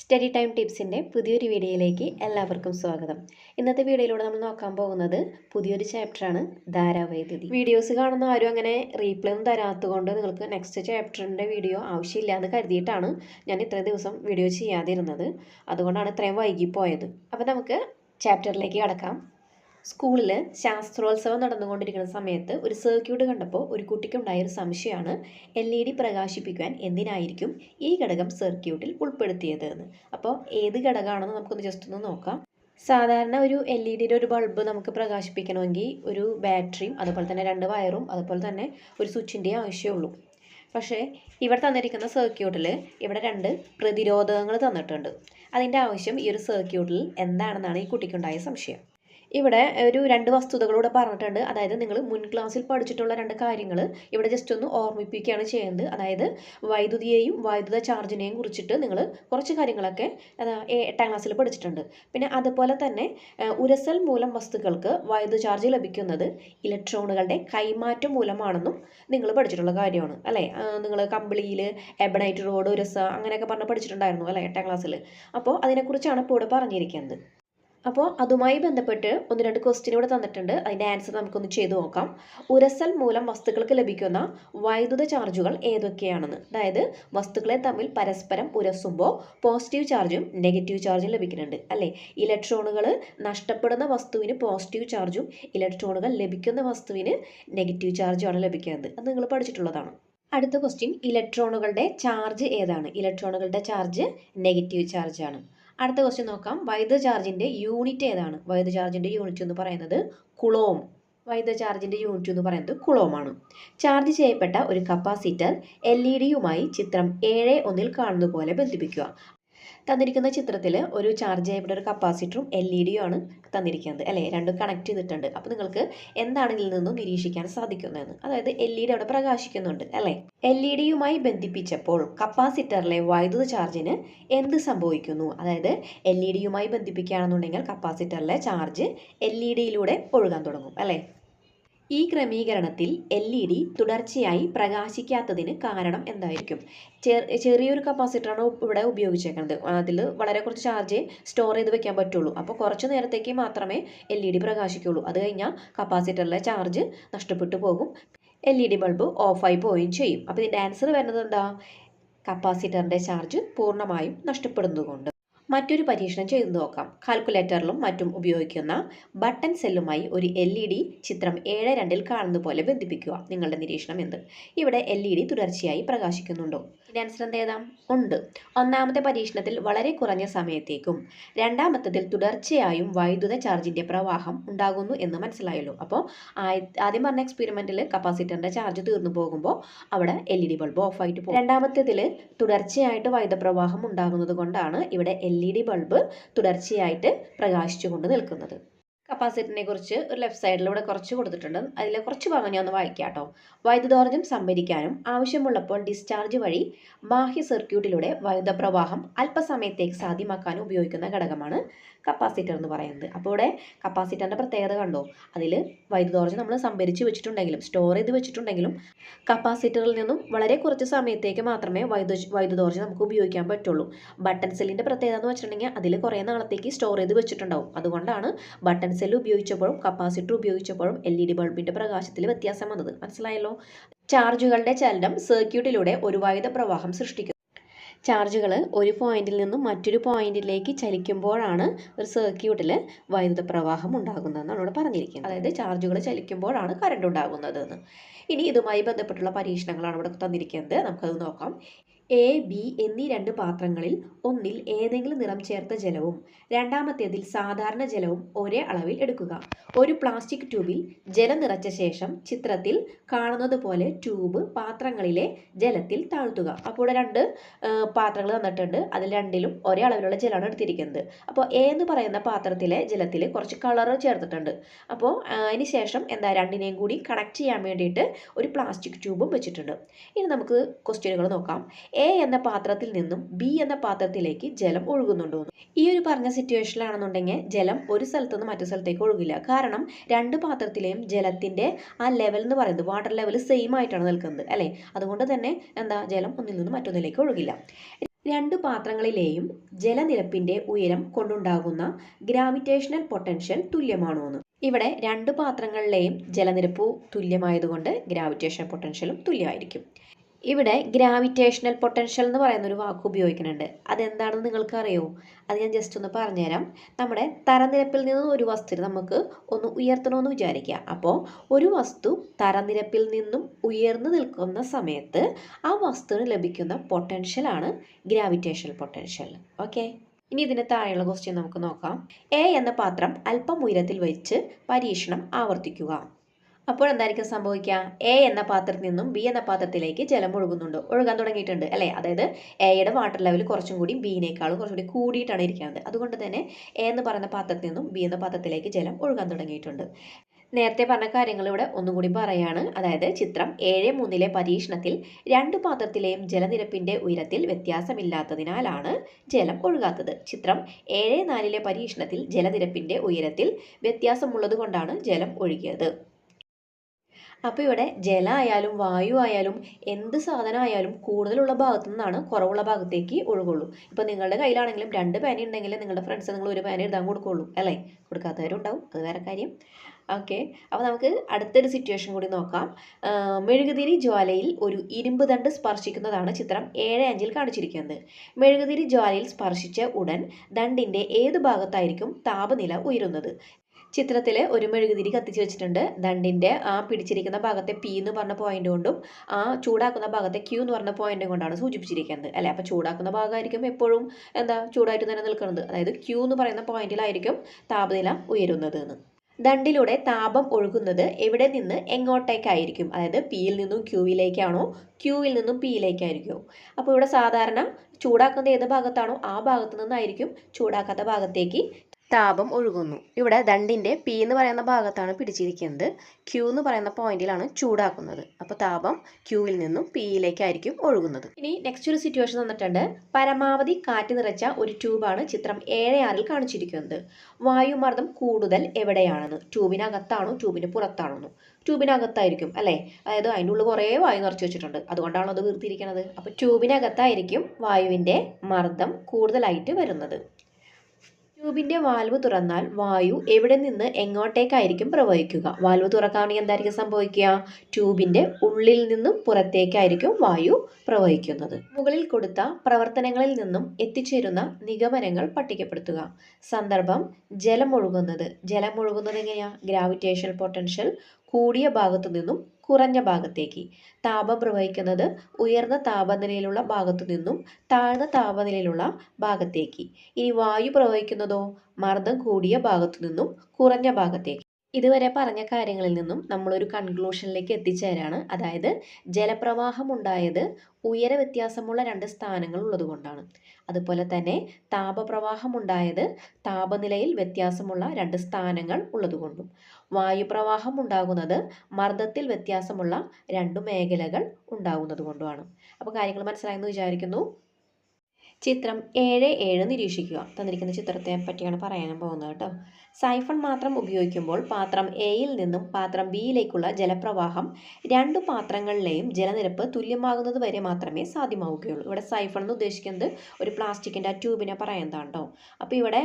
Study time ടിപ്സിന്റെ പുതിയൊരു വീഡിയോയിലേക്ക് എല്ലാവർക്കും സ്വാഗതം. ഇന്നത്തെ വീഡിയോയിലൂടെ നമ്മൾ നോക്കാൻ പോകുന്നത് പുതിയൊരു ചാപ്റ്ററാണ് ധാരാവൈദ്യുതി. വീഡിയോസ് കാണുന്ന ആരും അങ്ങനെ റീപ്ലൈ ഒന്നും തരാത്തതുകൊണ്ട് നിങ്ങൾക്ക് നെക്സ്റ്റ് ചാപ്റ്ററിന്റെ വീഡിയോ ആവശ്യമില്ല എന്ന് കരുതിയിട്ടാണ് ഞാൻ ഇത്രയും ദിവസം വീഡിയോ ചെയ്യാതിരുന്നത്. അതുകൊണ്ടാണ് ഇത്രയും വൈകിപ്പോയത്. അപ്പോൾ നമുക്ക് ചാപ്റ്ററിലേക്ക് കടക്കാം. സ്കൂളിൽ ശാസ്ത്രോത്സവം നടന്നുകൊണ്ടിരിക്കുന്ന സമയത്ത് ഒരു സർക്യൂട്ട് കണ്ടപ്പോൾ ഒരു കുട്ടിക്കുണ്ടായ ഒരു സംശയമാണ്. എൽ ഇ ഡി പ്രകാശിപ്പിക്കാൻ എന്തിനായിരിക്കും ഈ ഘടകം സർക്യൂട്ടിൽ ഉൾപ്പെടുത്തിയത് എന്ന് അപ്പോൾ ഏത് ഘടകമാണെന്ന് നമുക്കൊന്ന് ജസ്റ്റ് ഒന്ന് നോക്കാം. സാധാരണ ഒരു എൽ ഇ ഡിയുടെ ഒരു ബൾബ് നമുക്ക് പ്രകാശിപ്പിക്കണമെങ്കിൽ ഒരു ബാറ്ററിയും അതുപോലെ തന്നെ രണ്ട് വയറും അതുപോലെ തന്നെ ഒരു സ്വിച്ചിന്റെയും ആവശ്യമുള്ളൂ. പക്ഷേ ഇവിടെ തന്നിരിക്കുന്ന സർക്യൂട്ടിൽ ഇവിടെ രണ്ട് പ്രതിരോധകങ്ങൾ തന്നിട്ടുണ്ട്. അതിന്റെ ആവശ്യം ഈ ഒരു സർക്യൂട്ടിൽ എന്താണെന്നാണ് ഈ കുട്ടിക്കുണ്ടായ സംശയം. ഇവിടെ ഒരു രണ്ട് വസ്തുതകളൂടെ പറഞ്ഞിട്ടുണ്ട്. അതായത് നിങ്ങൾ മുൻ ക്ലാസ്സിൽ പഠിച്ചിട്ടുള്ള രണ്ട് കാര്യങ്ങൾ ഇവിടെ ജസ്റ്റ് ഒന്ന് ഓർമ്മിപ്പിക്കുകയാണ് ചെയ്യുന്നത്. അതായത് വൈദ്യുതിയെയും വൈദ്യുത ചാർജിനെയും കുറിച്ചിട്ട് നിങ്ങൾ കുറച്ച് കാര്യങ്ങളൊക്കെ എട്ടാം ക്ലാസ്സിൽ പഠിച്ചിട്ടുണ്ട്. പിന്നെ അതുപോലെ തന്നെ ഉരസൽ മൂലം വസ്തുക്കൾക്ക് വൈദ്യുത ചാർജ് ലഭിക്കുന്നത് ഇലക്ട്രോണുകളുടെ കൈമാറ്റം മൂലമാണെന്നും നിങ്ങൾ പഠിച്ചിട്ടുള്ള കാര്യമാണ്. അല്ലേ? നിങ്ങൾ കമ്പിളിയിൽ എബണൈറ്റ് റോഡ് ഉരസ അങ്ങനെയൊക്കെ പറഞ്ഞ് പഠിച്ചിട്ടുണ്ടായിരുന്നു അല്ലേ എട്ടാം ക്ലാസ്സിൽ അപ്പോൾ അതിനെക്കുറിച്ചാണ് ഇപ്പോൾ ഇവിടെ പറഞ്ഞിരിക്കുന്നത്. അപ്പോൾ അതുമായി ബന്ധപ്പെട്ട് ഒന്ന് രണ്ട് ക്വസ്റ്റ്യൻ ഇവിടെ തന്നിട്ടുണ്ട്. അതിന്റെ ആൻസർ നമുക്കൊന്ന് ചെയ്തു നോക്കാം. ഉരസൽ മൂലം വസ്തുക്കൾക്ക് ലഭിക്കുന്ന വൈദ്യുത ചാർജുകൾ ഏതൊക്കെയാണെന്ന്. അതായത് വസ്തുക്കളെ തമ്മിൽ പരസ്പരം ഉരസുമ്പോൾ പോസിറ്റീവ് ചാർജും നെഗറ്റീവ് ചാർജും ലഭിക്കുന്നുണ്ട്. അല്ലേ? ഇലക്ട്രോണുകൾ നഷ്ടപ്പെടുന്ന വസ്തുവിന് പോസിറ്റീവ് ചാർജും ഇലക്ട്രോണുകൾ ലഭിക്കുന്ന വസ്തുവിന് നെഗറ്റീവ് ചാർജുമാണ് ലഭിക്കുന്നത്. അത് നിങ്ങൾ പഠിച്ചിട്ടുള്ളതാണ്. അടുത്ത ക്വസ്റ്റ്യൻ ഇലക്ട്രോണുകളുടെ ചാർജ് ഏതാണ്? ഇലക്ട്രോണുകളുടെ ചാർജ് നെഗറ്റീവ് ചാർജ് ആണ്. അടുത്ത ക്വസ്റ്റ്യൻ നോക്കാം. വൈദ്യുത ചാർജിന്റെ യൂണിറ്റ് ഏതാണ്? വൈദ്യുത ചാർജിന്റെ യൂണിറ്റ് എന്ന് പറയുന്നത് കുളോം. വൈദ്യുത ചാർജിന്റെ യൂണിറ്റ് എന്ന് പറയുന്നത് കുളോമാണ്. ചാർജ് ചെയ്യപ്പെട്ട ഒരു കപ്പാസിറ്റർ എൽ ഇ ഡിയുമായി ചിത്രം ഏഴ് ഒന്നിൽ കാണുന്നത് പോലെ ബന്ധിപ്പിക്കുക. തന്നിരിക്കുന്ന ചിത്രത്തിൽ ഒരു ചാർജ് ചെയ്യപ്പെട്ട ഒരു കപ്പാസിറ്ററും എൽ ഇ ഡിയും ആണ് തന്നിരിക്കുന്നത് അല്ലേ? രണ്ടും കണക്ട് ചെയ്തിട്ടുണ്ട്. അപ്പോൾ നിങ്ങൾക്ക് എന്താണ് ഇതിൽ നിന്നും നിരീക്ഷിക്കാൻ സാധിക്കുന്നതെന്ന്. അതായത് എൽ ഇ ഡി അവിടെ പ്രകാശിക്കുന്നുണ്ട് അല്ലേ? എൽ ഇ ഡിയുമായി ബന്ധിപ്പിച്ചപ്പോൾ കപ്പാസിറ്ററിലെ വൈദ്യുത ചാർജിന് എന്ത് സംഭവിക്കുന്നു? അതായത് എൽ ഇ ഡിയുമായി ബന്ധിപ്പിക്കുകയാണെന്നുണ്ടെങ്കിൽ കപ്പാസിറ്ററിലെ ചാർജ് എൽ ഇ ഡിയിലൂടെ ഒഴുകാൻ തുടങ്ങും അല്ലേ? ഈ ക്രമീകരണത്തിൽ എൽ ഇ ഡി തുടർച്ചയായി പ്രകാശിക്കാത്തതിന് കാരണം എന്തായിരിക്കും? ചെറിയൊരു കപ്പാസിറ്ററാണ് ഇവിടെ ഉപയോഗിച്ചേക്കുന്നത്? അതിൽ വളരെ കുറച്ച് ചാർജ് സ്റ്റോർ ചെയ്ത് വെക്കാൻ പറ്റുള്ളൂ. അപ്പോൾ കുറച്ച് നേരത്തേക്ക് മാത്രമേ എൽ ഇ ഡി പ്രകാശിക്കുള്ളൂ. അത് കഴിഞ്ഞാൽ കപ്പാസിറ്ററിലെ ചാർജ് നഷ്ടപ്പെട്ടു പോകും. എൽ ഇ ഡി ബൾബ് ഓഫായി പോവുകയും ചെയ്യും. അപ്പോൾ ഇതിന്റെ ആൻസർ വരുന്നത് എന്താ? കപ്പാസിറ്ററിന്റെ ചാർജ് പൂർണമായും നഷ്ടപ്പെടുന്നതുകൊണ്ട്. മറ്റൊരു പരീക്ഷണം ചെയ്തു നോക്കാം. കാൽക്കുലേറ്ററിലും മറ്റും ഉപയോഗിക്കുന്ന ബട്ടൺ സെല്ലുമായി ഒരു എൽ ഇ ഡി ചിത്രം ഏഴ് രണ്ടിൽ കാണുന്ന പോലെ ബന്ധിപ്പിക്കുക. നിങ്ങളുടെ നിരീക്ഷണം എന്ത്? ഇവിടെ എൽ ഇ ഡി തുടർച്ചയായി പ്രകാശിക്കുന്നുണ്ടോ? ഇതിന്റെ ആൻസർ എന്തേതാം ഉണ്ട്. ഒന്നാമത്തെ പരീക്ഷണത്തിൽ വളരെ കുറഞ്ഞ സമയത്തേക്കും രണ്ടാമത്തതിൽ തുടർച്ചയായും വൈദ്യുത ചാർജിന്റെ പ്രവാഹം ഉണ്ടാകുന്നു എന്ന് മനസ്സിലായല്ലോ. അപ്പോൾ ആദ്യം പറഞ്ഞ എക്സ്പെരിമെന്റിൽ കപ്പാസിറ്ററിന്റെ ചാർജ് തീർന്നു പോകുമ്പോൾ അവിടെ എൽ ഇ ഡി ബൾബ് ഓഫായിട്ട് പോകും. രണ്ടാമത്തതിൽ തുടർച്ചയായിട്ട് വൈദ്യുത പ്രവാഹം ഉണ്ടാകുന്നത് കൊണ്ടാണ് ഇവിടെ എൽ ഇ ഡി ബൾബ് തുടർച്ചയായിട്ട് പ്രകാശിച്ചുകൊണ്ട് നിൽക്കുന്നത്. കപ്പാസിറ്ററിനെ കുറിച്ച് ഒരു ലെഫ്റ്റ് സൈഡിൽ ഇവിടെ കുറച്ച് കൊടുത്തിട്ടുണ്ട്. അതിൽ കുറച്ച് ഭാഗം ഞാൻ ഒന്ന് വായിക്കാം കേട്ടോ. വൈദ്യുതോർജം സംഭരിക്കാനും ആവശ്യമുള്ളപ്പോൾ ഡിസ്ചാർജ് വഴി ബാഹ്യ സർക്യൂട്ടിലൂടെ വൈദ്യുത പ്രവാഹം അല്പസമയത്തേക്ക് സാധ്യമാക്കാനും ഉപയോഗിക്കുന്ന ഘടകമാണ് കപ്പാസിറ്റർ എന്ന് പറയുന്നത്. അപ്പോൾ ഇവിടെ കപ്പാസിറ്ററിന്റെ പ്രത്യേകത കണ്ടോ? അതിൽ വൈദ്യുതോർജം നമ്മൾ സംഭരിച്ച് വെച്ചിട്ടുണ്ടെങ്കിലും സ്റ്റോർ ചെയ്ത് വെച്ചിട്ടുണ്ടെങ്കിലും കപ്പാസിറ്ററിൽ നിന്നും വളരെ കുറച്ച് സമയത്തേക്ക് മാത്രമേ വൈദ്യു വൈദ്യുതോർജം നമുക്ക് ഉപയോഗിക്കാൻ പറ്റുള്ളൂ. ബട്ടൺ സെല്ലിന്റെ പ്രത്യേകത എന്ന് വെച്ചിട്ടുണ്ടെങ്കിൽ അതിൽ കുറേ നാളത്തേക്ക് സ്റ്റോർ ചെയ്ത് വെച്ചിട്ടുണ്ടാവും. അതുകൊണ്ടാണ് ബട്ടൺ സെൽ ഉപയോഗിച്ചപ്പോഴും കപ്പാസിറ്റർ ഉപയോഗിച്ചപ്പോഴും എൽ ഇ ഡി ബൾബിന്റെ പ്രകാശത്തിൽ വ്യത്യാസം വന്നത്. മനസ്സിലായല്ലോ? ചാർജുകളുടെ ചലനം സർക്യൂട്ടിലൂടെ ഒരു വൈദ്യുത പ്രവാഹം സൃഷ്ടിക്കും. ചാർജുകൾ ഒരു പോയിന്റിൽ നിന്നും മറ്റൊരു പോയിന്റിലേക്ക് ചലിക്കുമ്പോഴാണ് ഒരു സർക്യൂട്ടിൽ വൈദ്യുത പ്രവാഹം ഉണ്ടാകുന്നതെന്നാണ് ഇവിടെ പറഞ്ഞിരിക്കുന്നത്. അതായത് ചാർജുകൾ ചലിക്കുമ്പോഴാണ് കറണ്ട് ഉണ്ടാകുന്നതെന്ന്. ഇനി ഇതുമായി ബന്ധപ്പെട്ടുള്ള പരീക്ഷണങ്ങളാണ് ഇവിടെ തന്നിരിക്കുന്നത്. നമുക്കത് നോക്കാം. എ ബി എന്നീ രണ്ട് പാത്രങ്ങളിൽ ഒന്നിൽ ഏതെങ്കിലും നിറം ചേർത്ത ജലവും രണ്ടാമത്തേതിൽ സാധാരണ ജലവും ഒരേ അളവിൽ എടുക്കുക. ഒരു പ്ലാസ്റ്റിക് ട്യൂബിൽ ജലം നിറച്ച ശേഷം ചിത്രത്തിൽ കാണുന്നത് പോലെ ട്യൂബ് പാത്രങ്ങളിലെ ജലത്തിൽ താഴ്ത്തുക. അപ്പോൾ ഇവിടെ രണ്ട് പാത്രങ്ങൾ തന്നിട്ടുണ്ട് അതിൽ രണ്ടിലും ഒരേ അളവിലുള്ള ജലമാണ് എടുത്തിരിക്കുന്നത്. അപ്പോൾ എ എന്ന് പറയുന്ന പാത്രത്തിലെ ജലത്തിൽ കുറച്ച് കളർ ചേർത്തിട്ടുണ്ട്. അപ്പോൾ അതിന് ശേഷം എന്താ രണ്ടിനെയും കൂടി കണക്ട് ചെയ്യാൻ വേണ്ടിയിട്ട് ഒരു പ്ലാസ്റ്റിക് ട്യൂബും വെച്ചിട്ടുണ്ട്. ഇനി നമുക്ക് ക്വസ്റ്റ്യനുകൾ നോക്കാം. എ എന്ന പാത്രത്തിൽ നിന്നും ബി എന്ന പാത്രത്തിലേക്ക് ജലം ഒഴുകുന്നുണ്ടോ. ഈ ഒരു പറഞ്ഞ സിറ്റുവേഷനിലാണെന്നുണ്ടെങ്കിൽ ജലം ഒരു സ്ഥലത്തു നിന്ന് മറ്റു സ്ഥലത്തേക്ക് ഒഴുകില്ല. കാരണം രണ്ട് പാത്രത്തിലെയും ജലത്തിന്റെ ആ ലെവൽ എന്ന് പറയുന്നത് വാട്ടർ ലെവൽ സെയിം ആയിട്ടാണ് നിൽക്കുന്നത് അല്ലേ? അതുകൊണ്ട് തന്നെ എന്താ ജലം ഒന്നിൽ നിന്ന് മറ്റൊന്നിലേക്ക് ഒഴുകില്ല. രണ്ട് പാത്രങ്ങളിലെയും ജലനിരപ്പിന്റെ ഉയരം കൊണ്ടുണ്ടാകുന്ന ഗ്രാവിറ്റേഷണൽ പൊട്ടൻഷ്യൽ തുല്യമാണോ എന്ന്. ഇവിടെ രണ്ട് പാത്രങ്ങളിലെയും ജലനിരപ്പ് തുല്യമായതുകൊണ്ട് ഗ്രാവിറ്റേഷൻ പൊട്ടൻഷ്യലും തുല്യമായിരിക്കും. ഇവിടെ ഗ്രാവിറ്റേഷണൽ പൊട്ടൻഷ്യൽ എന്ന് പറയുന്ന ഒരു വാക്ക് ഉപയോഗിക്കുന്നുണ്ട്. അതെന്താണെന്ന് നിങ്ങൾക്ക് അറിയോ അത് ഞാൻ ജസ്റ്റ് ഒന്ന് പറഞ്ഞുതരാം. നമ്മുടെ തരനിരപ്പിൽ നിന്ന് ഒരു വസ്തുവിനെ നമുക്ക് ഒന്ന് ഉയർത്തണമെന്ന് വിചാരിക്കുക. അപ്പോൾ ഒരു വസ്തു തരനിരപ്പിൽ നിന്നും ഉയർന്നു നിൽക്കുന്ന സമയത്ത് ആ വസ്തുവിന് ലഭിക്കുന്ന പൊട്ടൻഷ്യലാണ് ഗ്രാവിറ്റേഷണൽ പൊട്ടൻഷ്യൽ ഓക്കെ ഇനി ഇതിന് താഴെയുള്ള ക്വസ്റ്റ്യൻ നമുക്ക് നോക്കാം. എ എന്ന പാത്രം അല്പം ഉയരത്തിൽ വെച്ച് പരീക്ഷണം ആവർത്തിക്കുക. അപ്പോൾ എന്തായിരിക്കും സംഭവിക്കുക? എ എന്ന പാത്രത്തിൽ നിന്നും ബി എന്ന പാത്രത്തിലേക്ക് ജലം ഒഴുകുന്നുണ്ട്. ഒഴുകാൻ തുടങ്ങിയിട്ടുണ്ട് അല്ലേ? അതായത് എയുടെ വാട്ടർ ലെവൽ കുറച്ചും കൂടി ബിനേക്കാളും കുറച്ചും കൂടി കൂടിയിട്ടാണ് ഇരിക്കുന്നത്. അതുകൊണ്ട് തന്നെ എ എന്ന് പറയുന്ന പാത്രത്തിൽ നിന്നും ബി എന്ന പാത്രത്തിലേക്ക് ജലം ഒഴുകാൻ തുടങ്ങിയിട്ടുണ്ട്. നേരത്തെ പറഞ്ഞ കാര്യങ്ങൾ ഇവിടെ ഒന്നുകൂടി കൂടി പറയാണ്. അതായത് ചിത്രം ഏഴ് മൂന്നിലെ പരീക്ഷണത്തിൽ രണ്ട് പാത്രത്തിലെയും ജലനിരപ്പിന്റെ ഉയരത്തിൽ വ്യത്യാസമില്ലാത്തതിനാലാണ് ജലം ഒഴുകാത്തത്. ചിത്രം ഏഴ് നാലിലെ പരീക്ഷണത്തിൽ ജലനിരപ്പിന്റെ ഉയരത്തിൽ വ്യത്യാസമുള്ളത് കൊണ്ടാണ് ജലം ഒഴുകിയത്. അപ്പോൾ ഇവിടെ ജലമായാലും വായു ആയാലും എന്ത് സാധനമായാലും കൂടുതലുള്ള ഭാഗത്തു നിന്നാണ് കുറവുള്ള ഭാഗത്തേക്ക് ഒഴുകുള്ളൂ. ഇപ്പോൾ നിങ്ങളുടെ കയ്യിലാണെങ്കിലും രണ്ട് പേന ഉണ്ടെങ്കിൽ നിങ്ങളുടെ ഫ്രണ്ട്സ് നിങ്ങൾ ഒരു പേന എഴുതാൻ കൊടുക്കുള്ളൂ അല്ലേ? കൊടുക്കാത്തവരും ഉണ്ടാവും അത് വേറെ കാര്യം. ഓക്കെ അപ്പോൾ നമുക്ക് അടുത്തൊരു സിറ്റുവേഷൻ കൂടി നോക്കാം. മെഴുകുതിരി ജ്വാലയിൽ ഒരു ഇരുമ്പ് ദണ്ട് സ്പർശിക്കുന്നതാണ് ചിത്രം ഏഴ് അഞ്ചിൽ കാണിച്ചിരിക്കുന്നത്. മെഴുകുതിരി ജ്വാലയിൽ സ്പർശിച്ച ഉടൻ ദണ്ടിന്റെ ഏത് ഭാഗത്തായിരിക്കും താപനില ഉയരുന്നത്? ചിത്രത്തിൽ ഒരു മെഴുകുതിരി കത്തിച്ച് വെച്ചിട്ടുണ്ട്. ദണ്ടിന്റെ ആ പിടിച്ചിരിക്കുന്ന ഭാഗത്തെ പി എന്ന് പറഞ്ഞ പോയിന്റ് കൊണ്ടും ആ ചൂടാക്കുന്ന ഭാഗത്തെ ക്യൂ എന്ന് പറഞ്ഞ പോയിന്റ് കൊണ്ടാണ് സൂചിപ്പിച്ചിരിക്കുന്നത്. അല്ലേ? അപ്പോൾ ചൂടാക്കുന്ന ഭാഗമായിരിക്കും എപ്പോഴും എന്താ ചൂടായിട്ട് തന്നെ നിൽക്കുന്നത്. അതായത് ക്യൂ എന്ന് പറയുന്ന പോയിന്റിലായിരിക്കും താപനില ഉയരുന്നത് എന്ന് ദണ്ടിലൂടെ താപം ഒഴുകുന്നത് എവിടെ നിന്ന് എങ്ങോട്ടേക്കായിരിക്കും? അതായത് പിയിൽ നിന്നും ക്യൂവിലേക്കാണോ ക്യൂവിൽ നിന്നും പിയിലേക്കായിരിക്കുമോ അപ്പോൾ ഇവിടെ സാധാരണ ചൂടാക്കുന്ന ഏത് ഭാഗത്താണോ ആ ഭാഗത്തു നിന്നായിരിക്കും ചൂടാക്കാത്ത ഭാഗത്തേക്ക് താപം ഒഴുകുന്നു. ഇവിടെ ദണ്ടിന്റെ പി എന്ന് പറയുന്ന ഭാഗത്താണ് പിടിച്ചിരിക്കുന്നത്. ക്യൂ എന്ന് പറയുന്ന പോയിന്റിലാണ് ചൂടാക്കുന്നത്. അപ്പോൾ താപം ക്യൂവിൽ നിന്നും പിയിലേക്കായിരിക്കും ഒഴുകുന്നത്. ഇനി നെക്സ്റ്റ് ഒരു സിറ്റുവേഷൻ തന്നിട്ടുണ്ട് പരമാവധി കാറ്റ് നിറച്ച ഒരു ട്യൂബാണ് ചിത്രം ഏഴ് ആറിൽ കാണിച്ചിരിക്കുന്നത്. വായുമർദ്ദം കൂടുതൽ എവിടെയാണെന്ന്. ട്യൂബിനകത്താണോ ട്യൂബിന് പുറത്താണോ ട്യൂബിനകത്തായിരിക്കും അല്ലേ? അതായത് അതിന്റെ ഉള്ളിൽ കുറേ വായു നിറച്ച് വെച്ചിട്ടുണ്ട്. അതുകൊണ്ടാണോ അത് വീർത്തിരിക്കുന്നത് അപ്പോൾ ട്യൂബിനകത്തായിരിക്കും വായുവിന്റെ മർദ്ദം കൂടുതലായിട്ട് വരുന്നത്. ട്യൂബിന്റെ വാൽവ് തുറന്നാൽ വായു എവിടെ നിന്ന് എങ്ങോട്ടേക്കായിരിക്കും പ്രവഹിക്കുക? വാൽവ് തുറക്കാണെങ്കിൽ എന്തായിരിക്കും സംഭവിക്കുക? ട്യൂബിന്റെ ഉള്ളിൽ നിന്നും പുറത്തേക്കായിരിക്കും വായു പ്രവഹിക്കുന്നത്. മുകളിൽ കൊടുത്ത പ്രവർത്തനങ്ങളിൽ നിന്നും എത്തിച്ചേരുന്ന നിഗമനങ്ങൾ പട്ടികപ്പെടുത്തുക. സന്ദർഭം ജലമൊഴുകുന്നത്. ജലമൊഴുകുന്നത് എങ്ങനെയാണ് ഗ്രാവിറ്റേഷൻ പൊട്ടൻഷ്യൽ കൂടിയ ഭാഗത്തു നിന്നും കുറഞ്ഞ ഭാഗത്തേക്ക്. താപം പ്രവഹിക്കുന്നത് ഉയർന്ന താപനിലയിലുള്ള ഭാഗത്തു നിന്നും താഴ്ന്ന താപനിലയിലുള്ള ഭാഗത്തേക്ക്. ഇനി വായു പ്രവഹിക്കുന്നതോ മർദ്ദം കൂടിയ ഭാഗത്തു നിന്നും കുറഞ്ഞ ഭാഗത്തേക്ക്. ഇതുവരെ പറഞ്ഞ കാര്യങ്ങളിൽ നിന്നും നമ്മളൊരു കൺക്ലൂഷനിലേക്ക് എത്തിച്ചേരാണ്. അതായത് ജലപ്രവാഹം ഉണ്ടായത് ഉയര വ്യത്യാസമുള്ള രണ്ട് സ്ഥാനങ്ങൾ ഉള്ളതുകൊണ്ടാണ് അതുപോലെ തന്നെ താപപ്രവാഹം ഉണ്ടായത് താപനിലയിൽ വ്യത്യാസമുള്ള രണ്ട് സ്ഥാനങ്ങൾ ഉള്ളതുകൊണ്ടും വായുപ്രവാഹം ഉണ്ടാകുന്നത് മർദ്ദത്തിൽ വ്യത്യാസമുള്ള രണ്ടു മേഖലകൾ ഉണ്ടാകുന്നത് കൊണ്ടുമാണ്. അപ്പോൾ കാര്യങ്ങൾ മനസ്സിലായെന്ന് വിചാരിക്കുന്നു. ചിത്രം ഏഴ് ഏഴ് നിരീക്ഷിക്കുക. തന്നിരിക്കുന്ന ചിത്രത്തെ പറ്റിയാണ് പറയാൻ പോകുന്നത് കേട്ടോ. സൈഫൺ മാത്രം ഉപയോഗിക്കുമ്പോൾ പാത്രം എയിൽ നിന്നും പാത്രം ബിയിലേക്കുള്ള ജലപ്രവാഹം രണ്ട് പാത്രങ്ങളിലെയും ജലനിരപ്പ് തുല്യമാകുന്നത് വരെ മാത്രമേ സാധ്യമാവുകയുള്ളൂ. ഇവിടെ സൈഫൺ എന്ന് ഉദ്ദേശിക്കുന്നത് ഒരു പ്ലാസ്റ്റിക്കിന്റെ ആ ട്യൂബിനെ പറയുന്നതാണ് കേട്ടോ അപ്പോൾ ഇവിടെ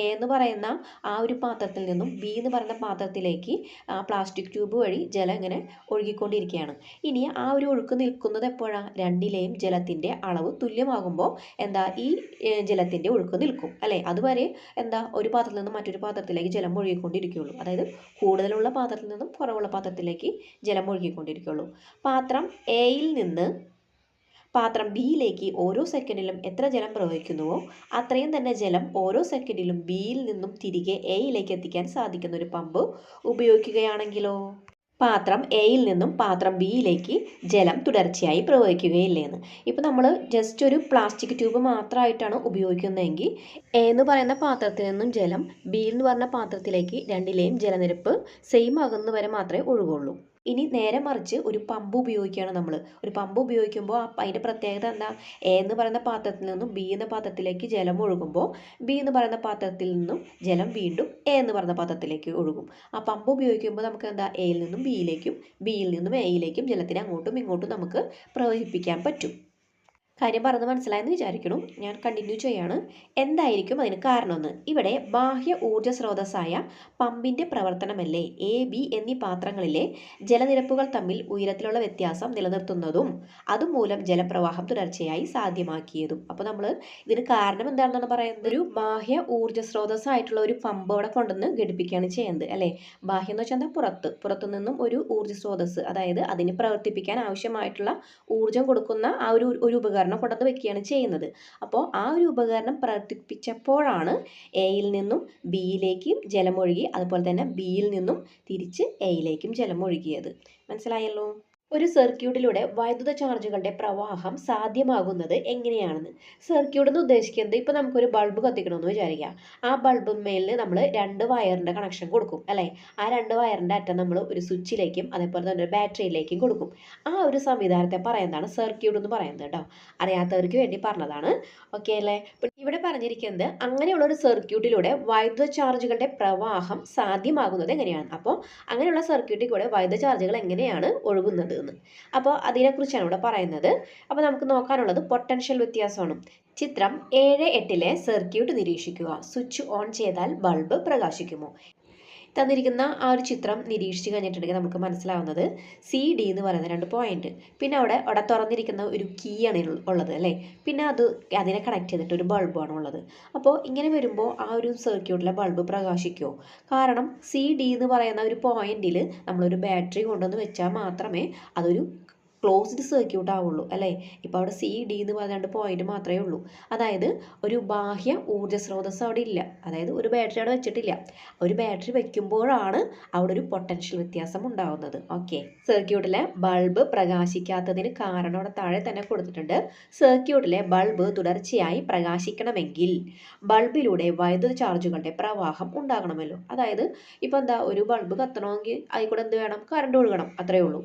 എ എന്ന് പറയുന്ന ആ ഒരു പാത്രത്തിൽ നിന്നും ബി എന്ന് പറയുന്ന പാത്രത്തിലേക്ക് ആ പ്ലാസ്റ്റിക് ട്യൂബ് വഴി ജലം ഇങ്ങനെ ഒഴുകിക്കൊണ്ടിരിക്കുകയാണ്. ഇനി ആ ഒരു ഒഴുക്ക് നിൽക്കുന്നത് എപ്പോഴാണ് രണ്ടിലെയും ജലത്തിന്റെ അളവ് തുല്യമാകുമ്പോൾ എന്താ? ഈ ജലത്തിന്റെ ഒഴുക്ക് നിൽക്കും. അല്ലേ? അതുവരെ എന്താ? ഒരു പാത്രത്തിൽ നിന്നും മറ്റൊരു പാത്രത്തിലേക്ക് ജലം ഒഴുകിക്കൊണ്ടിരിക്കുകയുള്ളൂ. അതായത് കൂടുതലുള്ള പാത്രത്തിൽ നിന്നും കുറവുള്ള പാത്രത്തിലേക്ക് ജലം ഒഴുകിക്കൊണ്ടിരിക്കുകയുള്ളൂ. പാത്രം എയിൽ നിന്ന് പാത്രം ബിയിലേക്ക് ഓരോ സെക്കൻഡിലും എത്ര ജലം പ്രവഹിക്കുന്നുവോ അത്രയും തന്നെ ജലം ഓരോ സെക്കൻഡിലും ബിയിൽ നിന്നും തിരികെ എയിലേക്ക് എത്തിക്കാൻ സാധിക്കുന്ന ഒരു പമ്പ് ഉപയോഗിക്കുകയാണെങ്കിലോ? പാത്രം എയിൽ നിന്നും പാത്രം ബിയിലേക്ക് ജലം തുടർച്ചയായി പ്രവഹിക്കുകയില്ലേന്ന്. ഇപ്പോൾ നമ്മൾ ജസ്റ്റ് ഒരു പ്ലാസ്റ്റിക് ട്യൂബ് മാത്രമായിട്ടാണ് ഉപയോഗിക്കുന്നതെങ്കിൽ എ എന്ന് പറയുന്ന പാത്രത്തിൽ നിന്നും ജലം ബി എന്ന് പറഞ്ഞ പാത്രത്തിലേക്ക് രണ്ടിലെയും ജലനിരപ്പ് സെയിം ആകുന്നത് വരെ മാത്രമേ ഒഴുകുള്ളൂ. ഇനി നേരെ മറിച്ച് ഒരു പമ്പ് ഉപയോഗിക്കുകയാണ് നമ്മൾ ഒരു പമ്പ് ഉപയോഗിക്കുമ്പോൾ അതിന്റെ പ്രത്യേകത എന്താ? എ എന്ന് പറയുന്ന പാത്രത്തിൽ നിന്നും ബി എന്ന പാത്രത്തിലേക്ക് ജലം ഒഴുകുമ്പോൾ ബി എന്ന് പറയുന്ന പാത്രത്തിൽ നിന്നും ജലം വീണ്ടും എ എന്ന് പറയുന്ന പാത്രത്തിലേക്ക് ഒഴുകും. ആ പമ്പ് ഉപയോഗിക്കുമ്പോൾ നമുക്ക് എന്താ? എയിൽ നിന്നും ബിയിലേക്കും ബിയിൽ നിന്നും എയിലേക്കും ജലത്തിനെ അങ്ങോട്ടും ഇങ്ങോട്ടും നമുക്ക് പ്രവഹിപ്പിക്കാൻ പറ്റും. കാര്യം പറഞ്ഞ് മനസ്സിലായെന്ന് വിചാരിക്കുന്നു ഞാൻ കണ്ടിന്യൂ ചെയ്യാണ്. എന്തായിരിക്കും അതിന് കാരണമെന്ന്? ഇവിടെ ബാഹ്യ ഊർജ സ്രോതസ്സായ പമ്പിന്റെ പ്രവർത്തനമല്ലേ? എ ബി എന്നീ പാത്രങ്ങളിലെ ജലനിരപ്പുകൾ തമ്മിൽ ഉയരത്തിലുള്ള വ്യത്യാസം നിലനിർത്തുന്നതും അതുമൂലം ജലപ്രവാഹം തുടർച്ചയായി സാധ്യമാക്കിയതും. അപ്പോൾ നമ്മൾ ഇതിന് കാരണം എന്താണെന്നാണ് പറയുന്നത്? ഒരു ബാഹ്യ ഊർജ സ്രോതസ്സായിട്ടുള്ള ഒരു പമ്പ് അവിടെ കൊണ്ടുവന്ന് ഘടിപ്പിക്കുകയാണ് ചെയ്യുന്നത് അല്ലേ? ബാഹ്യം എന്ന് വെച്ചാൽ എന്താ? പുറത്ത്. പുറത്തു നിന്നും ഒരു ഊർജ സ്രോതസ്സ് അതായത് അതിന് പ്രവർത്തിപ്പിക്കാൻ ആവശ്യമായിട്ടുള്ള ഊർജം കൊടുക്കുന്ന ആ ഒരു ഒരു ഉപകരണം കൊണ്ടുവന്ന് വെക്കുകയാണ് ചെയ്യുന്നത്. അപ്പോൾ ആ ഒരു ഉപകരണം പ്രവർത്തിപ്പിച്ചപ്പോഴാണ് എയിൽ നിന്നും ബിയിലേക്കും ജലമൊഴുകി അതുപോലെ തന്നെ ബിയിൽ നിന്നും തിരിച്ച് എയിലേക്കും ജലമൊഴുകിയത്. മനസ്സിലായല്ലോ? ഒരു സർക്യൂട്ടിലൂടെ വൈദ്യുത ചാർജുകളുടെ പ്രവാഹം സാധ്യമാകുന്നത് എങ്ങനെയാണെന്ന്. സർക്യൂട്ട് എന്ന് ഉദ്ദേശിക്കുന്നത് ഇപ്പോൾ നമുക്കൊരു ബൾബ് കത്തിക്കണമെന്ന് വിചാരിക്കുക. ആ ബൾബിന്മേലിൽ നമ്മൾ രണ്ട് വയറിന്റെ കണക്ഷൻ കൊടുക്കും അല്ലേ? ആ രണ്ട് വയറിന്റെ അറ്റം നമ്മൾ ഒരു സ്വിച്ചിലേക്കും അതേപോലെ തന്നെ ഒരു ബാറ്ററിയിലേക്കും കൊടുക്കും. ആ ഒരു സംവിധാനത്തെ പറയുന്നതാണ് സർക്യൂട്ട് എന്ന് പറയുന്നത് കേട്ടോ. അറിയാത്തവർക്ക് വേണ്ടി പറഞ്ഞതാണ്. ഓക്കെ അല്ലേ? ഇവിടെ പറഞ്ഞിരിക്കുന്നത് അങ്ങനെയുള്ള ഒരു സർക്യൂട്ടിലൂടെ വൈദ്യുത ചാർജുകളുടെ പ്രവാഹം സാധ്യമാകുന്നത് എങ്ങനെയാണ്? അപ്പോൾ അങ്ങനെയുള്ള സർക്യൂട്ടിൽ കൂടെ വൈദ്യുത ചാർജുകൾ എങ്ങനെയാണ് ഒഴുകുന്നത്? എന്ന്. അപ്പോൾ അതിനെക്കുറിച്ചാണ് ഇവിടെ പറയുന്നത്. അപ്പോൾ നമുക്ക് നോക്കാനുള്ളത് പൊട്ടൻഷ്യൽ വ്യത്യാസമാണ്. ചിത്രം ഏഴ് എട്ടിലെ സർക്യൂട്ട് നിരീക്ഷിക്കുക. സ്വിച്ച് ഓൺ ചെയ്താൽ ബൾബ് പ്രകാശിക്കുമോ? തന്നിരിക്കുന്ന ആ ഒരു ചിത്രം നിരീക്ഷിച്ച് കഴിഞ്ഞിട്ടുണ്ടെങ്കിൽ നമുക്ക് മനസ്സിലാവുന്നത് സി ഡി എന്ന് പറയുന്ന രണ്ട് പോയിന്റ് പിന്നെ അവിടെ അവിടെ തുറന്നിരിക്കുന്ന ഒരു കീ ആണ് ഉള്ളത് അല്ലേ? പിന്നെ അത് അതിനെ കണക്ട് ചെയ്തിട്ട് ഒരു ബൾബാണ് ഉള്ളത്. അപ്പോൾ ഇങ്ങനെ വരുമ്പോൾ ആ ഒരു സർക്യൂട്ടിലെ ബൾബ് പ്രകാശിക്കുമോ കാരണം സി ഡി എന്ന് പറയുന്ന ഒരു പോയിന്റിൽ നമ്മളൊരു ബാറ്ററി കൊണ്ടുവന്ന് വെച്ചാൽ മാത്രമേ അതൊരു ക്ലോസ്ഡ് സർക്യൂട്ട് ആവുള്ളൂ അല്ലേ? ഇപ്പോൾ അവിടെ സി ഡി എന്ന് പറഞ്ഞിട്ട് പോയിന്റ് മാത്രമേ ഉള്ളൂ. അതായത് ഒരു ബാഹ്യ ഊർജ സ്രോതസ് അവിടെ ഇല്ല. അതായത് ഒരു ബാറ്ററി അവിടെ വെച്ചിട്ടില്ല. ഒരു ബാറ്ററി വെക്കുമ്പോഴാണ് അവിടെ ഒരു പൊട്ടൻഷ്യൽ വ്യത്യാസം ഉണ്ടാവുന്നത്. ഓക്കെ സർക്യൂട്ടിലെ ബൾബ് പ്രകാശിക്കാത്തതിന് കാരണം അവിടെ താഴെ തന്നെ കൊടുത്തിട്ടുണ്ട്. സർക്യൂട്ടിലെ ബൾബ് തുടർച്ചയായി പ്രകാശിക്കണമെങ്കിൽ ബൾബിലൂടെ വൈദ്യുത ചാർജുകളുടെ പ്രവാഹം ഉണ്ടാകണമല്ലോ. അതായത് ഇപ്പോൾ എന്താ ഒരു ബൾബ് കത്തണമെങ്കിൽ അതിൽ എന്ത് വേണം? കറണ്ട് ഒഴുകണം. അത്രയേ ഉള്ളൂ.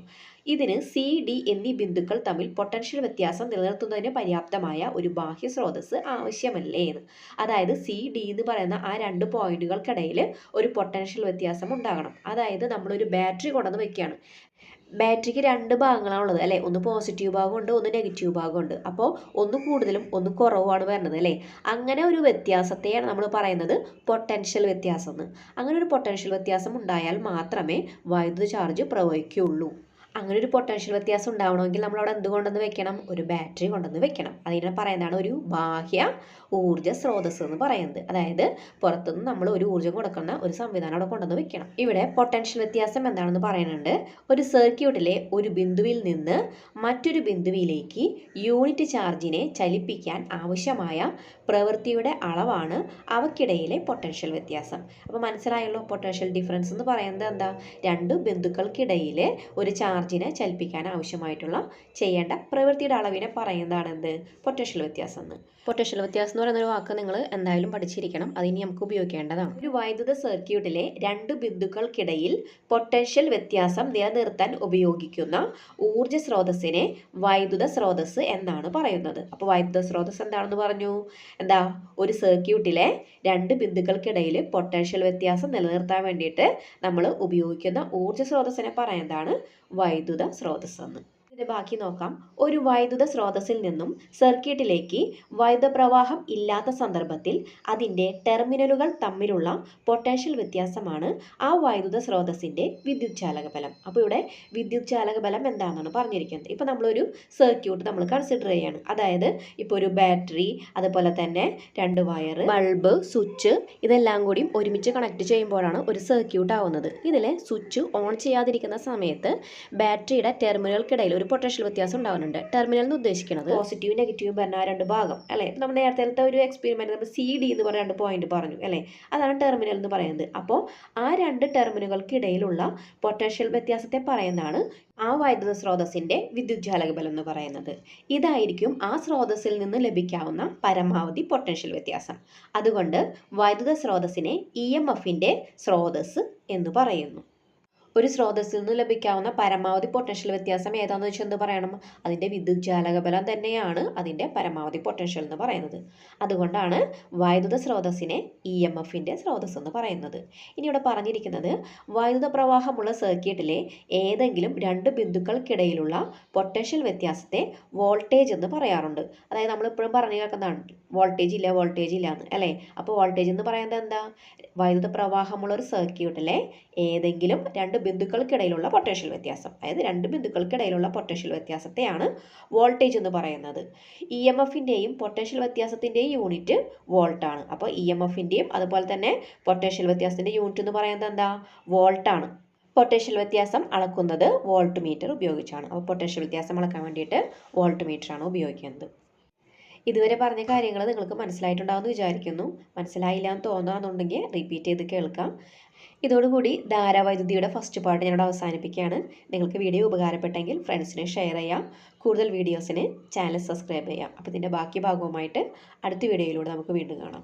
ഇതിന് സി ഡി എന്നീ ബിന്ദുക്കൾ തമ്മിൽ പൊട്ടൻഷ്യൽ വ്യത്യാസം നിലനിർത്തുന്നതിന് പര്യാപ്തമായ ഒരു ബാഹ്യ സ്രോതസ് ആവശ്യമല്ലേ എന്ന്. അതായത് സി ഡി എന്ന് പറയുന്ന ആ രണ്ട് പോയിന്റുകൾക്കിടയിൽ ഒരു പൊട്ടൻഷ്യൽ വ്യത്യാസം ഉണ്ടാകണം. അതായത് നമ്മളൊരു ബാറ്ററി കൊണ്ടുവന്ന് വെക്കുകയാണ്. ബാറ്ററിക്ക് രണ്ട് ഭാഗങ്ങളാണുള്ളത് അല്ലേ? ഒന്ന് പോസിറ്റീവ് ഭാഗമുണ്ട് ഒന്ന് നെഗറ്റീവ് ഭാഗമുണ്ട് അപ്പോൾ ഒന്ന് കൂടുതലും ഒന്ന് കുറവുമാണ് വരുന്നത് അല്ലേ? അങ്ങനെ ഒരു വ്യത്യാസത്തെയാണ് നമ്മൾ പറയുന്നത് പൊട്ടൻഷ്യൽ വ്യത്യാസം എന്ന്. അങ്ങനെ ഒരു പൊട്ടൻഷ്യൽ വ്യത്യാസം ഉണ്ടായാൽ മാത്രമേ വൈദ്യുത ചാർജ് പ്രവഹിക്കുകയുള്ളൂ. അങ്ങനെ ഒരു പൊട്ടൻഷ്യൽ വ്യത്യാസം ഉണ്ടാവണമെങ്കിൽ നമ്മൾ അവിടെ എന്ത് കൊണ്ടുവന്ന് വെക്കണം? ഒരു ബാറ്ററി കൊണ്ടുവന്ന് വെക്കണം. അതിനെ പറയുന്നതാണ് ഒരു ബാഹ്യ ഊർജ സ്രോതസ് എന്ന് പറയുന്നത്. അതായത് പുറത്തുനിന്ന് നമ്മൾ ഒരു ഊർജം കൊടുക്കുന്ന ഒരു സംവിധാനം അവിടെ കൊണ്ടുവന്ന് വെക്കണം. ഇവിടെ പൊട്ടൻഷ്യൽ വ്യത്യാസം എന്താണെന്ന് പറയുന്നുണ്ട്. ഒരു സർക്യൂട്ടിലെ ഒരു ബിന്ദുവിൽ നിന്ന് മറ്റൊരു ബിന്ദുവിലേക്ക് യൂണിറ്റ് ചാർജിനെ ചലിപ്പിക്കാൻ ആവശ്യമായ പ്രവൃത്തിയുടെ അളവാണ് അവക്കിടയിലെ പൊട്ടൻഷ്യൽ വ്യത്യാസം. അപ്പോൾ മനസ്സിലായല്ലോ പൊട്ടൻഷ്യൽ ഡിഫറൻസ് എന്ന് പറയുന്നത് എന്താ? രണ്ട് ബിന്ദുക്കൾക്കിടയിൽ ഒരു ചാർജിനെ ചലിപ്പിക്കാൻ ആവശ്യമായിട്ടുള്ള ചെയ്യേണ്ട പ്രവൃത്തിയുടെ അളവിനെ പറയുന്നതാണ് എന്ത് പൊട്ടൻഷ്യൽ വ്യത്യാസം എന്ന്. പൊട്ടൻഷ്യൽ വ്യത്യാസം എന്ന് പറയുന്ന ഒരു വാക്ക് നിങ്ങൾ എന്തായാലും പഠിച്ചിരിക്കണം. അതിനി നമുക്ക് ഉപയോഗിക്കേണ്ടതാണ്. ഒരു വൈദ്യുത സർക്യൂട്ടിലെ രണ്ട് ബിന്ദുക്കൾക്കിടയിൽ പൊട്ടൻഷ്യൽ വ്യത്യാസം നിലനിർത്താൻ ഉപയോഗിക്കുന്ന ഊർജ സ്രോതസ്സിനെ വൈദ്യുത സ്രോതസ്സ് എന്നാണ് പറയുന്നത്. അപ്പോൾ വൈദ്യുത സ്രോതസ് എന്താണെന്ന് പറഞ്ഞു? എന്താ? ഒരു സർക്യൂട്ടിലെ രണ്ട് ബിന്ദുക്കൾക്കിടയിൽ പൊട്ടൻഷ്യൽ വ്യത്യാസം നിലനിർത്താൻ വേണ്ടിയിട്ട് നമ്മൾ ഉപയോഗിക്കുന്ന ഊർജ സ്രോതസ്സിനെ പറയുന്നതാണ് വൈദ്യുത സ്രോതസ് ഇതിന്റെ ബാക്കി നോക്കാം. ഒരു വൈദ്യുത സ്രോതസ്സിൽ നിന്നും സർക്യൂട്ടിലേക്ക് വൈദ്യുത പ്രവാഹം ഇല്ലാത്ത സന്ദർഭത്തിൽ അതിന്റെ ടെർമിനലുകൾ തമ്മിലുള്ള പൊട്ടൻഷ്യൽ വ്യത്യാസമാണ് ആ വൈദ്യുത സ്രോതസ്സിന്റെ വിദ്യുത് ചാലക ബലം അപ്പോൾ ഇവിടെ വിദ്യുത് ചാലക ബലം എന്താണെന്നാണ് പറഞ്ഞിരിക്കുന്നത്. ഇപ്പോൾ നമ്മളൊരു സർക്യൂട്ട് നമ്മൾ കൺസിഡർ ചെയ്യുകയാണ് അതായത് ഇപ്പോൾ ഒരു ബാറ്ററി അതുപോലെ തന്നെ രണ്ട് വയർ ബൾബ് സ്വിച്ച് ഇതെല്ലാം കൂടിയും ഒരുമിച്ച് കണക്ട് ചെയ്യുമ്പോഴാണ് ഒരു സർക്യൂട്ട് ആവുന്നത്. ഇതിൽ സ്വിച്ച് ഓൺ ചെയ്യാതിരിക്കുന്ന സമയത്ത് ബാറ്ററിയുടെ ടെർമിനലുകൾക്കിടയിൽ ഒരു പൊട്ടൻഷ്യൽ വ്യത്യാസം ഉണ്ടാവുന്നുണ്ട്. ടെർമിനൽ എന്ന് ഉദ്ദേശിക്കുന്നത് പോസിറ്റീവ് നെഗറ്റീവ് പറഞ്ഞ രണ്ട് ഭാഗം അല്ലേ? നമ്മൾ നേരത്തെ ഒരു എക്സ്പീരിമെന്റ് നമ്മൾ സി ഡി എന്ന് പറഞ്ഞ രണ്ട് പോയിന്റ് പറഞ്ഞു അല്ലേ? അതാണ് ടെർമിനൽ എന്ന് പറയുന്നത്. അപ്പോൾ ആ രണ്ട് ടെർമിനലുകൾക്കിടയിലുള്ള പൊട്ടൻഷ്യൽ വ്യത്യാസത്തെ പറയുന്നതാണ് ആ വൈദ്യുത സ്രോതസ്സിന്റെ വിദ്യുജ്ജാലക ബലം എന്ന് പറയുന്നത്. ഇതായിരിക്കും ആ സ്രോതസ്സിൽ നിന്ന് ലഭിക്കാവുന്ന പരമാവധി പൊട്ടൻഷ്യൽ വ്യത്യാസം. അതുകൊണ്ട് വൈദ്യുത സ്രോതസ്സിനെ ഇ എം എഫിന്റെ സ്രോതസ് എന്ന് പറയുന്നു. ഒരു സ്രോതസ്സിൽ നിന്ന് ലഭിക്കാവുന്ന പരമാവധി പൊട്ടൻഷ്യൽ വ്യത്യാസം ഏതാണെന്ന് വെച്ചാൽ എന്ത് പറയണം? അതിന്റെ വിദ്യുത് ജാലക ബലം തന്നെയാണ് അതിന്റെ പരമാവധി പൊട്ടൻഷ്യൽ എന്ന് പറയുന്നത്. അതുകൊണ്ടാണ് വൈദ്യുത സ്രോതസ്സിനെ ഇ എം എഫിന്റെ സ്രോതസ് എന്ന് പറയുന്നത്. ഇനി ഇവിടെ പറഞ്ഞിരിക്കുന്നത് വൈദ്യുത പ്രവാഹമുള്ള സർക്യൂട്ടിലെ ഏതെങ്കിലും രണ്ട് ബിന്ദുക്കൾക്കിടയിലുള്ള പൊട്ടൻഷ്യൽ വ്യത്യാസത്തെ വോൾട്ടേജ് എന്ന് പറയാറുണ്ട്. അതായത് നമ്മളിപ്പോഴും പറഞ്ഞു കേൾക്കുന്നതാണ് വോൾട്ടേജ് ഇല്ല വോൾട്ടേജ് ഇല്ല എന്ന് അല്ലേ? അപ്പോൾ വോൾട്ടേജ് എന്ന് പറയുന്നത് എന്താ? വൈദ്യുത പ്രവാഹമുള്ള ഒരു സർക്യൂട്ടിലെ ഏതെങ്കിലും രണ്ട് ബിന്ദുക്കൾക്കിടയിലുള്ള പൊട്ടൻഷ്യൽ വ്യത്യാസം. അതായത് രണ്ട് ബിന്ദുക്കൾക്കിടയിലുള്ള പൊട്ടൻഷ്യൽ വ്യത്യാസത്തെയാണ് വോൾട്ടേജ് എന്ന് പറയുന്നത്. ഇ എം എഫിന്റെയും പൊട്ടൻഷ്യൽ വ്യത്യാസത്തിന്റെയും യൂണിറ്റ് വോൾട്ടാണ് അപ്പോൾ ഇ എം എഫിന്റെയും അതുപോലെ തന്നെ പൊട്ടൻഷ്യൽ വ്യത്യാസത്തിന്റെ യൂണിറ്റ് എന്ന് പറയുന്നത് എന്താ? വോൾട്ടാണ് പൊട്ടൻഷ്യൽ വ്യത്യാസം അളക്കുന്നത് വോൾട്ട് മീറ്റർ ഉപയോഗിച്ചാണ്. അപ്പോൾ പൊട്ടൻഷ്യൽ വ്യത്യാസം അളക്കാൻ വേണ്ടിയിട്ട് വോൾട്ട് മീറ്ററാണ് ഉപയോഗിക്കുന്നത്. ഇതുവരെ പറഞ്ഞ കാര്യങ്ങൾ നിങ്ങൾക്ക് മനസ്സിലായിട്ടുണ്ടാവുമെന്ന് വിചാരിക്കുന്നു. മനസ്സിലായില്ല എന്ന് തോന്നുകയാണെന്നുണ്ടെങ്കിൽ റിപ്പീറ്റ് ചെയ്ത് കേൾക്കാം. ഇതോടുകൂടി ധാരാവൈദ്യുതിയുടെ ഫസ്റ്റ് പാർട്ട് ഞാനിവിടെ അവസാനിപ്പിക്കുകയാണ്. നിങ്ങൾക്ക് വീഡിയോ ഉപകാരപ്പെട്ടെങ്കിൽ ഫ്രണ്ട്സിനെ ഷെയർ ചെയ്യാം. കൂടുതൽ വീഡിയോസിന് ചാനൽ സബ്സ്ക്രൈബ് ചെയ്യാം. അപ്പോൾ ഇതിന്റെ ബാക്കി ഭാഗവുമായിട്ട് അടുത്ത വീഡിയോയിലൂടെ നമുക്ക് വീണ്ടും കാണാം.